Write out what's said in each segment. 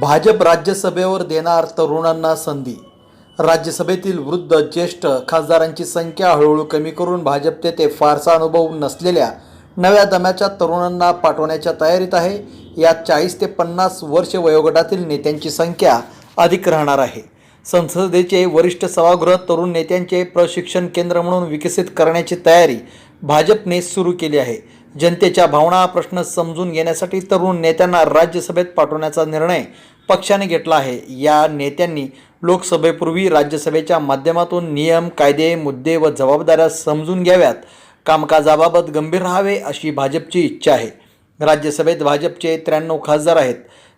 भाजप राज्यसभेवर देणार तरुणांना संधी. राज्यसभेतील वृद्ध ज्येष्ठ खासदारांची संख्या हळूहळू कमी करून भाजप तेथे फारसा अनुभव नसलेल्या नव्या दम्याच्या तरुणांना पाठवण्याच्या तयारीत आहे. यात चाळीस ते पन्नास वर्ष वयोगटातील नेत्यांची संख्या अधिक राहणार आहे. संसदेचे वरिष्ठ सभागृह तरुण नेत्यांचे प्रशिक्षण केंद्र म्हणून विकसित करण्याची तयारी भाजपने सुरू केली आहे. जनतेच्या भावना प्रश्न समजून घेण्यासाठी तरुण नेत्यांना राज्यसभेत पाठवण्याचा निर्णय पक्षाने घेतला आहे. या नेत्यांनी लोकसभेपूर्वी राज्यसभेच्या माध्यमातून नियम कायदे मुद्दे व जबाबदाऱ्या समजून घ्याव्यात. कामकाजाबाबत गंभीर राहावे अशी भाजपची इच्छा आहे. राज्यसभेत भाजपचे त्र्याण्णव खासदार आहेत.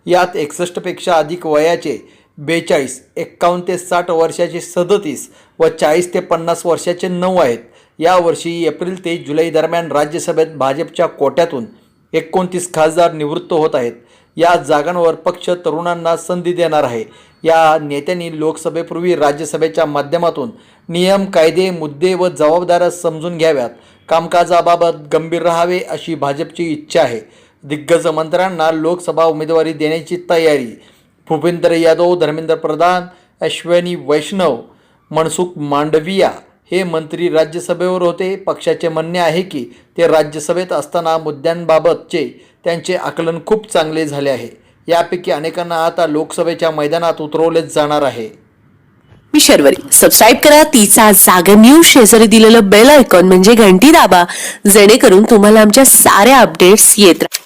यात एकसष्टपेक्षा अधिक वयाचे बेचाळीस एक्कावन्न ते साठ वर्षाचे सदतीस व चाळीस ते पन्नास वर्षाचे नऊ आहेत. यावर्षी एप्रिल ते जुलै दरम्यान राज्यसभेत भाजपच्या कोट्यातून एकोणतीस खासदार निवृत्त होत आहेत. या जागांवर पक्ष तरुणांना संधी देणार आहे. या नेत्यांनी लोकसभेपूर्वी राज्यसभेच्या माध्यमातून नियम कायदे मुद्दे व जबाबदाऱ्या समजून घ्याव्यात. कामकाजाबाबत गंभीर राहावे अशी भाजपची इच्छा आहे. दिग्गज मंत्र्यांना लोकसभा उमेदवारी देण्याची तयारी. भूपेंद्र यादव धर्मेंद्र प्रधान अश्विनी वैष्णव मनसुख मांडविया हे मंत्री राज्यसभेवर होते. पक्षाचे म्हणणे आहे की ते राज्यसभेत असताना मुद्द्यांबाबतचे त्यांचे आकलन खूप चांगले झाले आहे. यापैकी अनेकांना आता लोकसभेच्या मैदानात उतरवलेच जाणार आहे. मी शर्वरी. सबस्क्राईब करा. तिचा जागर न्यूज शेजारी दिलेलं बेल आयकॉन म्हणजे घंटी दाबा. जेणेकरून तुम्हाला आमच्या साऱ्या अपडेट्स येत राहतील